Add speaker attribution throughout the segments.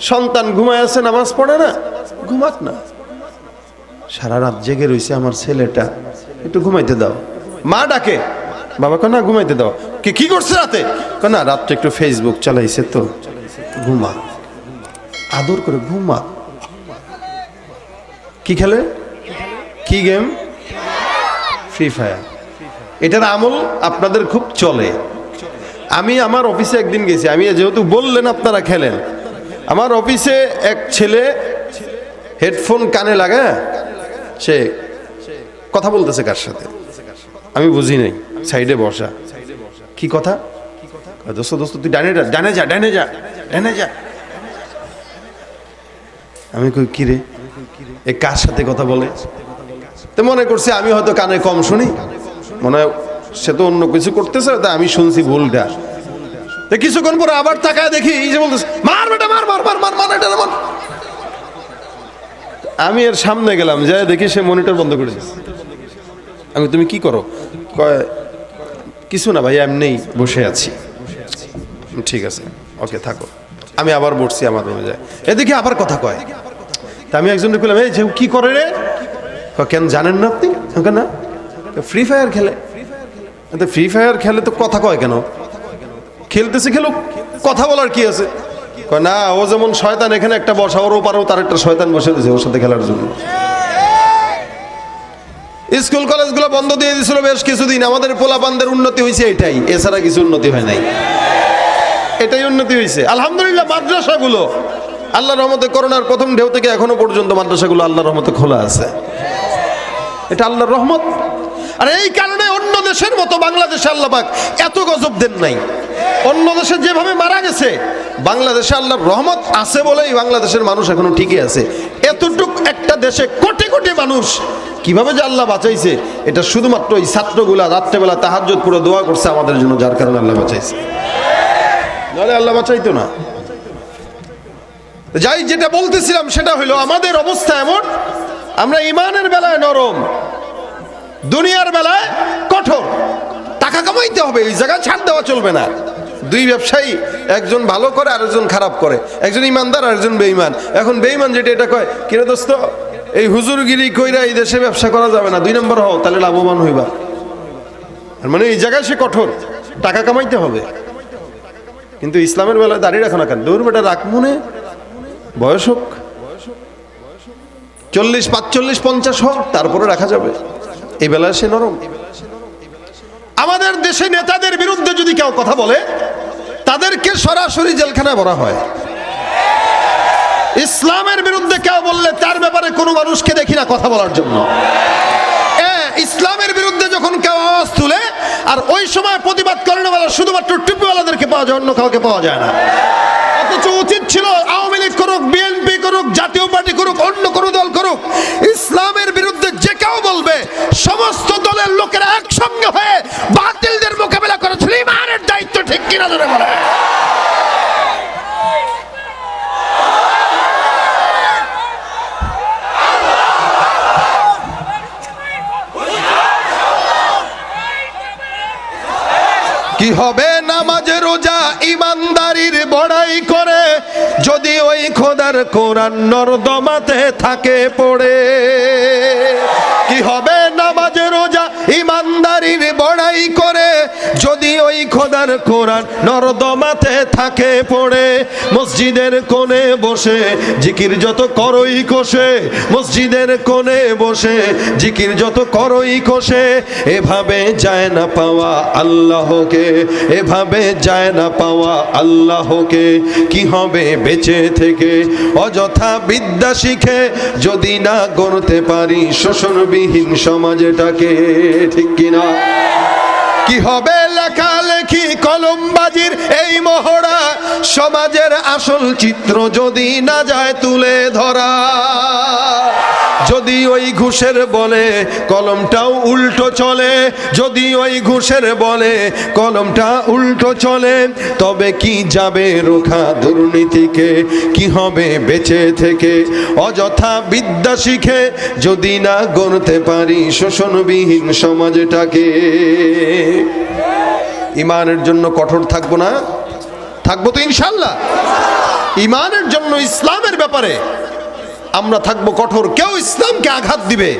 Speaker 1: সন্তান ঘুমায় আছে, নামাজ পড়ে না? ঘুমাক না। সারা রাত জেগে রয়েছে আমার ছেলেটা। একটু ঘুমাইতে দাও। মা ডাকে। বাবা না, ঘুমাইতে দাও। কি কি করছে রাতে? না রাত্রে একটু ফেসবুক চালাইছে তো। ঘুমা। আদর করে ঘুমা। কি খেলে? কি গেম? Free fire. এটার আমল আপনাদের খুব চলে। আমি আমার অফিসে একদিন গেছি। আমি যেহেতু বললেন আপনারা খেলেন। আমার অফিসে এক ছেলে হেডফোন কানে লাগা সে কথা বলতেছে কার সাথে? আমি বুঝি নাই, সাইডে বসা। কি কথা? দোস্ত দোস্ত, তুই ডানে যা ডানে যা ডানে যা ডানে যা। আমি কই, কি রে? এ কার সাথে কথা বলে? তো মনে করছে আমি হয়তো কানে কম শুনি। মনে হয় সে তো অন্য কিছু করতেছে, তা আমি শুনছি ভুলটা। কিছুক্ষণ পরে আবার তাকায় দেখি এই যে বলতেছে, মার বেটা, মার মার মার মার মার, এটা মার আমি এর সামনে গেলাম, যাই দেখি সে মনিটর বন্ধ করে দিয়েছে আমি তুমি কি করো? কয়, কিছু না ভাই, এমনিই বসে আছি। ঠিক আছে ওকে থাকো। আমি আবার বসছি আমার রুমে যাই। এদিকে আবার কথা কয়। তা আমি একজনকে বললাম এই যে কি করে রে? কেন জানেন না আপনি? আমি না। ফ্রি ফায়ার খেলে। ফ্রি ফায়ার খেলে তো কথা কয় কেন? খেলতেছে খেলুক, কথা বলার কি আছে? না, ও যেমন শয়তান, এখানে একটা বসা, ওর ওপারেও তার একটা শয়তান বসে দিয়েছে ওর সাথে খেলার জন্য। স্কুল কলেজগুলো বন্ধ দিয়ে দিয়েছিল বেশ কিছুদিন, আমাদের পোলাপানদের উন্নতি হয়েছে এটাই, এছাড়া কিছু উন্নতি হয় নাই। এটাই উন্নতি হয়েছে। আলহামদুলিল্লাহ, মাদ্রাসাগুলো, আল্লাহ রহমতে করোনার প্রথম ঢেউ থেকে এখনও পর্যন্ত মাদ্রাসাগুলো আল্লাহ রহমতে খোলা আছে। এটা আল্লাহর রহমত। আর এই কারণে দেশের মতো বাংলাদেশে আল্লাপাক এত গজব দেন নাই। অন্য দেশে যেভাবে মারা গেছে, বাংলাদেশে আল্লাহর রহমত আছে বলেই বাংলাদেশের মানুষ এখনও ঠিকই আছে। এতটুক একটা দেশে কোটি কোটি মানুষ কীভাবে যে আল্লাহ বাঁচাইছে, এটা শুধুমাত্র এই ছাত্রগুলা রাত্রেবেলা তাহাজ্জুদ পুরো দোয়া করছে আমাদের জন্য, যার কারণে আল্লাহ বাঁচাইছে। নাহলে আল্লাহ বাঁচাইতো না। যাই যেটা বলতেছিলাম সেটা হলো আমাদের অবস্থা এমন, আমরা ইমানের বেলায় নরম। দুনিয়ার বেলায় কঠোর। টাকা কামাইতে হবে, এই জায়গায় ছাড় দেওয়া চলবে না। দুই ব্যবসায়ী, একজন ভালো করে আরেকজন খারাপ করে। একজন ইমানদার আরেকজন বেঈমান। এখন বেঈমান যেটা, এটা কয়, কিরে দোস্ত, এই হুজুরগিরি কইরা এই দেশে ব্যবসা করা যাবে না, দুই নম্বর হও, তাহলে লাভবান হইবা। আর মানে এই জায়গায় সে কঠোর, টাকা কামাইতে হবে। কিন্তু ইসলামের বেলায় দাঁড়িয়ে রাখো না কেন? দৌড় বেটা রাখ মনে। বয়স হোক। চল্লিশ, পাঁচচল্লিশ, পঞ্চাশ হোক, তারপরে রাখা যাবে। এই বেলায় সে নরম। আমাদের দেশে নেতাদের বিরুদ্ধে যদি কেউ কথা বলে, তাদেরকে সরাসরি জেলখানায় ভরা হয়। ইসলামের বিরুদ্ধে কেউ বললে তার ব্যাপারে কোনো মানুষকে দেখি না কথা বলার জন্য। ইসলামের বিরুদ্ধে যখন কেউ আওয়াজ তুলে, আর ওই সময় প্রতিবাদ করেন শুধুমাত্র টুপিওয়ালাদেরকে পাওয়া যায়, অন্য কাউকে পাওয়া যায় না। অথচ উচিত ছিল আওয়ামী লীগ করুক, বিএনপি করুক, জাতীয় পার্টি করুক, অন্য করুক কি হবে নামাজ, রোজা ইমানদারির বড়াই করে? যদি ওই খোদার কোরআন নর্দমাতে থাকে পড়ে, কি হবে ওই খোদার কোরআন নর্দমাতে থাকে, পড়ে, মসজিদের কোণে বসে, জিকির যত করই কোষে, মসজিদের কোণে বসে, জিকির যত করই কোষে, এভাবে যায় না পাওয়া আল্লাহকে, এভাবে যায় না পাওয়া আল্লাহকে, কি হবে বেঁচে থেকে? অযথা বিদ্যা শিখে যদি না গড়তে পারি শোষণবিহীন সমাজটাকে, ঠিক কিনা? কি হবে লেখালেখি কলমবাজির এই মহড়া? সমাজের আসল চিত্র যদি না যায় তুলে ধরা, যদি ওই ঘুষের বলে কলমটাও উল্টো চলে, যদি ওই ঘুষের বলে কলমটা উল্টো চলে, তবে কি যাবে রোখা দুর্নীতিকে? কি হবে বেঁচে থেকে? অযথা বিদ্যা শিখে যদি না গড়তে পারি শোষণবিহীন সমাজটাকে। ইমানের জন্য কঠোর থাকব না। থাকব তো ইনশাল্লাহ ইমানের জন্য ইসলামের ব্যাপারে আমরা থাকব কঠোর। কেউ ইসলামকে আঘাত দিবে,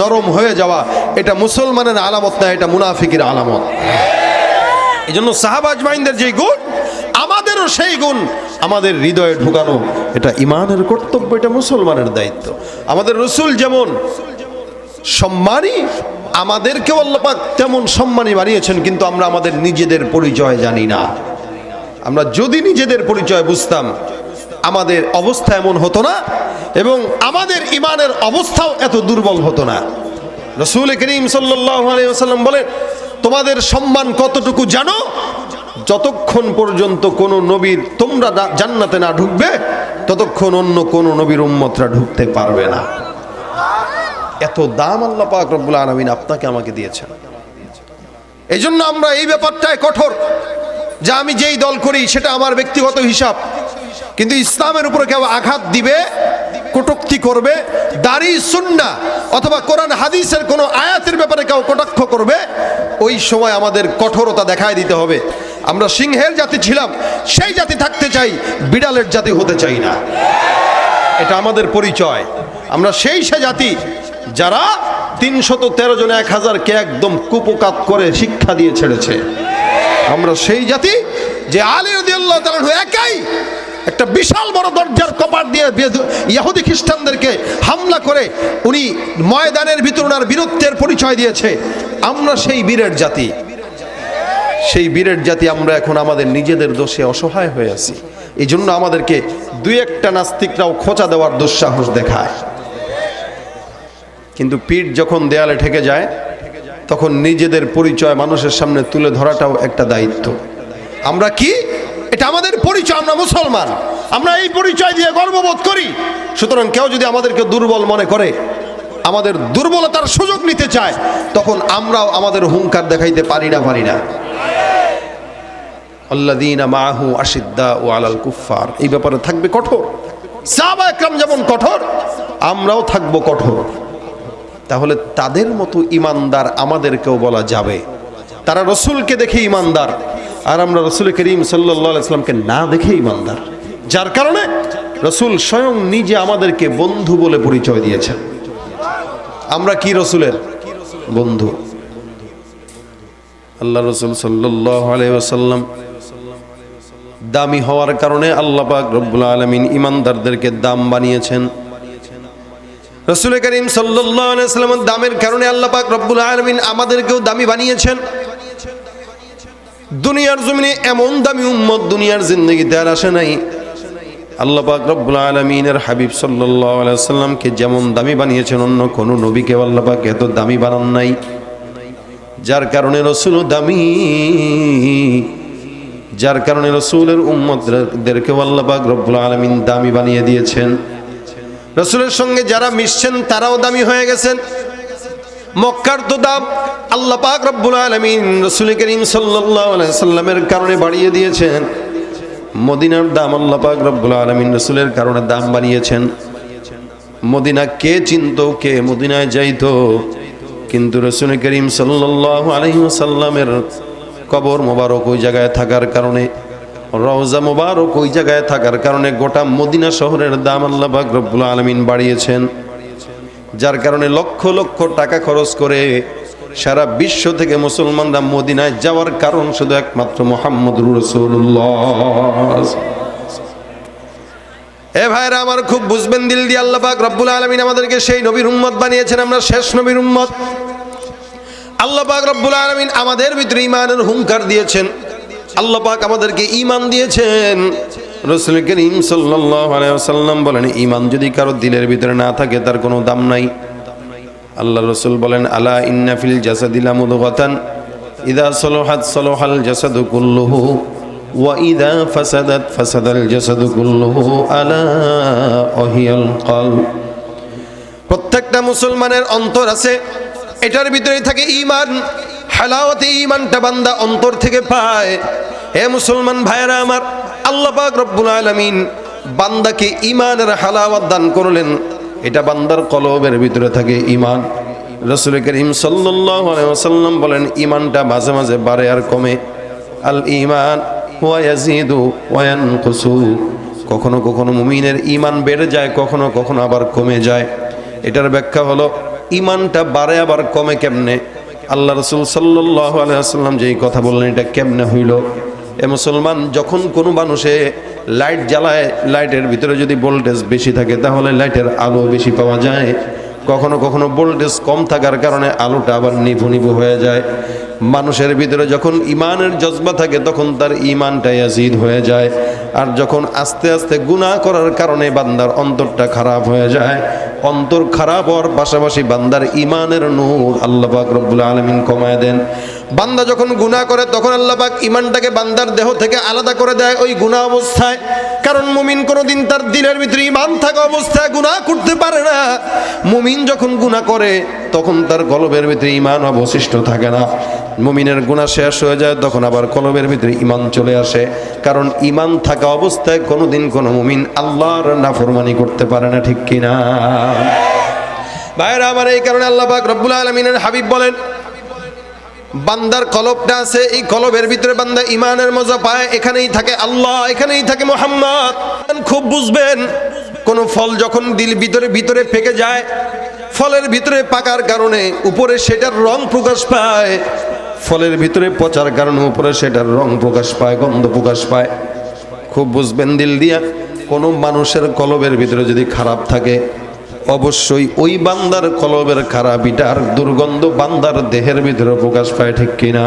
Speaker 1: নরম হয়ে যাওয়া, এটা মুসলমানের আলামত না, এটা মুনাফিকের আলামত। এই জন্য সাহাবাজ মাইন্দের যে গুণ, আমাদেরও সেই গুণ, আমাদের হৃদয়ে ঢুকানো, এটা ইমানের কর্তব্য, এটা মুসলমানের দায়িত্ব। আমাদের রসুল যেমন সম্মানী আমাদেরকেও আল্লাপাক তেমন সম্মানী বানিয়েছেন, কিন্তু আমরা আমাদের নিজেদের পরিচয় জানি না। আমরা যদি নিজেদের পরিচয় বুঝতাম, আমাদের অবস্থা এমন হতো না এবং আমাদের ইমানের অবস্থাও এত দুর্বল হতো না। রসুল করিম সাল্লাম বলেন, তোমাদের সম্মান কতটুকু জানো? যতক্ষণ পর্যন্ত কোনো নবীর তোমরা জান্নাতে না ঢুকবে, ততক্ষণ অন্য কোনো নবীর উম্মতরা ঢুকতে পারবে না। এত দাম আল্লাহ পাক রব্বুল আলমিন আপনাকে আমাকে দিয়েছেন। এই জন্য আমরা এই ব্যাপারটায় কঠোর যে আমি যেই দল করি সেটা আমার ব্যক্তিগত হিসাব। কিন্তু ইসলামের উপরে কেউ আঘাত দিবে, কটুক্তি করবে, দাড়ি, সুন্না অথবা কোরআন, হাদিসের কোনো আয়াতের ব্যাপারে কেউ কটাক্ষ করবে, ওই সময় আমাদের কঠোরতা দেখায় দিতে হবে। আমরা সিংহের জাতি ছিলাম, সেই জাতি থাকতে চাই, বিড়ালের জাতি হতে চাই না। এটা আমাদের পরিচয়। আমরা সেই সে জাতি যারা তিনশত তেরো জন এক হাজারকে একদম কুপকাত করে শিক্ষা দিয়ে ছেড়েছে। আমরা সেই জাতি যে আলী একাই একটা বিশাল বড় দরজার কপাট দিয়ে ইহুদি খ্রিস্টানদেরকে হামলা করে উনি ময়দানের ভিতর ওনার বীরত্বের পরিচয় দিয়েছে। আমরা সেই বীরের জাতি। সেই বীরের জাতি আমরা এখন আমাদের নিজেদের দোষে অসহায় হয়ে আছি। এই জন্য আমাদেরকে দুই একটা নাস্তিকরাও খোঁচা দেওয়ার দুঃসাহস দেখায়। কিন্তু পিঠ যখন দেয়ালে ঠেকে যায়, তখন নিজেদের পরিচয় মানুষের সামনে তুলে ধরাটাও একটা দায়িত্ব। আমরা কি? এটা আমাদের পরিচয়, আমরা মুসলমান। আমরা এই পরিচয় দিয়ে গর্ববোধ করি। সুতরাং কেউ যদি আমাদেরকে দুর্বল মনে করে, আমাদের দুর্বলতার সুযোগ নিতে চায়, তখন আমরাও আমাদের হুঙ্কার দেখাইতে পারি না পারি না। এই ব্যাপারে থাকবে কঠোর। যেমন কঠোর, আমরাও থাকব কঠোর। তাহলে তাদের মতো ইমানদার আমাদেরকেও বলা যাবে। তারা রসুলকে দেখে ইমানদার। আর আমরা রসুল করিম সাল্লামকে না দেখে ইমানদার। যার কারণে রসুল স্বয়ং নিজে আমাদেরকে বন্ধু বলে পরিচয় দিয়েছেন। আমরা কি রসুলের? বন্ধু। আল্লাহ রসুল সাল্লাম দামি হওয়ার কারণে আল্লাহ রব্বুল আলমিন ইমানদারদেরকে দাম বানিয়েছেন। রসুল করিম সাল্লাম দামের কারণে আল্লাহ পাক রব্বুল আলমিন আমাদেরকেও দামি বানিয়েছেন। দুনিয়ার জমিনে এমন দামি উম্মত দুনিয়ার জিন্দগিতে আর আসে নাই। আল্লাহ পাক রব্বুল আলমিনের হাবিব সাল্লাহ সাল্লামকে যেমন দামি বানিয়েছেন, অন্য কোনো নবীকে আল্লাহ পাক এত দামি বানান নাই। যার কারণে রসুল দামি, যার কারণে রসুলের উম্মতদেরকেও আল্লাহ পাক রব্বুল আলমিন দামি বানিয়ে দিয়েছেন। রসুলের সঙ্গে যারা মিশছেন, তারাও দামি হয়ে গেছেন। মক্কার তো দাম। আল্লাহ পাক রব্বুল আলমিন রসুল করিম সাল্লামের কারণে বাড়িয়ে দিয়েছেন। মদিনার দাম আল্লাহ পাক রব্বুল আলমিন রসুলের কারণে দাম বানিয়েছেন মদিনা কে চিনত, কে মদিনায় যাইতো, কিন্তু রসুল করিম সাল্লাহ আলহিমসাল্লামের কবর মোবারক ওই জায়গায় থাকার কারণে রওজা মোবারক ওই জায়গায় থাকার কারণে গোটা মদিনা শহরের দাম আল্লাহ পাক রব্বুল আলমিন বাড়িয়েছেন। যার কারণে লক্ষ লক্ষ টাকা খরচ করে সারা বিশ্ব থেকে মুসলমানরা মদিনায় যাওয়ার কারণ শুধু একমাত্র মোহাম্মদ রসুল্লাহ এ ভাইরা আমার খুব বুঝবেন দিল দিয়ে আল্লাহ পাক রব্বুল আলমিন আমাদেরকে সেই নবীর উম্মত বানিয়েছেন, আমরা শেষ নবীর উম্মত। আল্লাহ পাক রব্বুল আলমিন আমাদের ভিতরে ইমানের হুঙ্কার দিয়েছেন। আল্লাহ পাক আমাদেরকে ইমান দিয়েছেন। রসুল করিম সাল্লাম বলেন ইমান যদি কারও দিলের ভিতরে না থাকে, তার কোনো দাম নাই। আল্লাহ রসুল বলেন, আলা ইন্নাফিল জাসাদিলা মুদগাতান ইদা সলোহাত সলোহাল জাসাদু কুল্লুহু, ওয়া ইদা ফাসাদাত ফাসাদাল জাসাদু কুল্লুহু আলা অহিয়াল কল প্রত্যেকটা মুসলমানের অন্তর আছে, এটার ভিতরে থাকে ইমান হালাওয়াতে ইমানটা বান্দা অন্তর থেকে পায়। হে মুসলমান ভাইয়েরা আমার, আল্লাহ পাক রব্বুল আলামিন বান্দাকে ইমানের হালাওয়াত দান করলেন। এটা বান্দার কলবের ভিতরে থাকে ইমান রসুল করিম ওয়াসাল্লাম বলেন ইমানটা মাঝে মাঝে বাড়ে আর কমে। আল ইমান কখনো কখনো মুমিনের ইমান বেড়ে যায়, কখনো কখনো আবার কমে যায়। এটার ব্যাখ্যা হলো ইমানটা বাড়ে আবার কমে কেমনে? আল্লাহ রসুল সাল্লাহ আলাইসাল্লাম যেই কথা বললেন, এটা কেমনে হইল? এ মুসলমান যখন কোনো মানুষে লাইট জ্বালায়, লাইটের ভিতরে যদি ভোল্টেজ বেশি থাকে, তাহলে লাইটের আলো বেশি পাওয়া যায়। কখনো কখনো ভোল্টেজ কম থাকার কারণে আলোটা আবার নিভু নিভু হয়ে যায়। মানুষের ভিতরে যখন ইমানের জজবা থাকে, তখন তার ইমানটাই আজিদ হয়ে যায়। আর যখন আস্তে আস্তে গুনাহ করার কারণে বান্দার অন্তরটা খারাপ হয়ে যায়। অন্তর খারাপ হওয়ার পাশাপাশি বান্দার ইমানের নূর আল্লাহ রব্বুল আলমিন কমায় দেন। বান্দা যখন গুনাহ করে, তখন আল্লাহ পাক ইমানটাকে বান্দার দেহ থেকে আলাদা করে দেয় ওই গুনাহ অবস্থায়। কারণ মুমিন কোনোদিন তার দিলের ভিতরে ইমান থাকা অবস্থায় গুনাহ করতে পারে না। মুমিন যখন গুনাহ করে, তখন তার কলবের ভিতরে ইমান অবশিষ্ট থাকে না। মুমিনের গুণা শেষ হয়ে যায়, তখন আবার কলবের ভিতরে ইমান চলে আসে। কারণ ইমান থাকা অবস্থায় কোনোদিন কোনো মুমিন আল্লাহর নাফরমানি করতে পারে না, ঠিক কিনা? ভাইরা, আমার এই কারণে আল্লাহ পাক রব্বুল আলমিনের হাবিব বলেন বান্দার কলবটা আছে, এই কলবের ভিতরে বান্দা ইমানের মজা পায়, এখানেই থাকে আল্লাহ, এখানেই থাকে মোহাম্মদ। খুব বুঝবেন, কোন ফল যখন দিল ভিতরে ভিতরে পেকে যায়, ফলের ভিতরে পাকার কারণে উপরে সেটার রং প্রকাশ পায়, ফলের ভিতরে পচার কারণে উপরে সেটার রং প্রকাশ পায়, গন্ধ প্রকাশ পায়। খুব বুঝবেন দিল দিয়া, কোনো মানুষের কলবের ভিতরে যদি খারাপ থাকে অবশ্যই ওই বান্দার কলবের খারাপিটার দুর্গন্ধ বান্দার দেহের ভিতরে প্রকাশ পায়, ঠিক কিনা?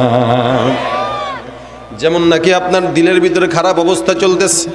Speaker 1: যেমন নাকি আপনার দিলের ভিতরে খারাপ অবস্থা চলতেছে।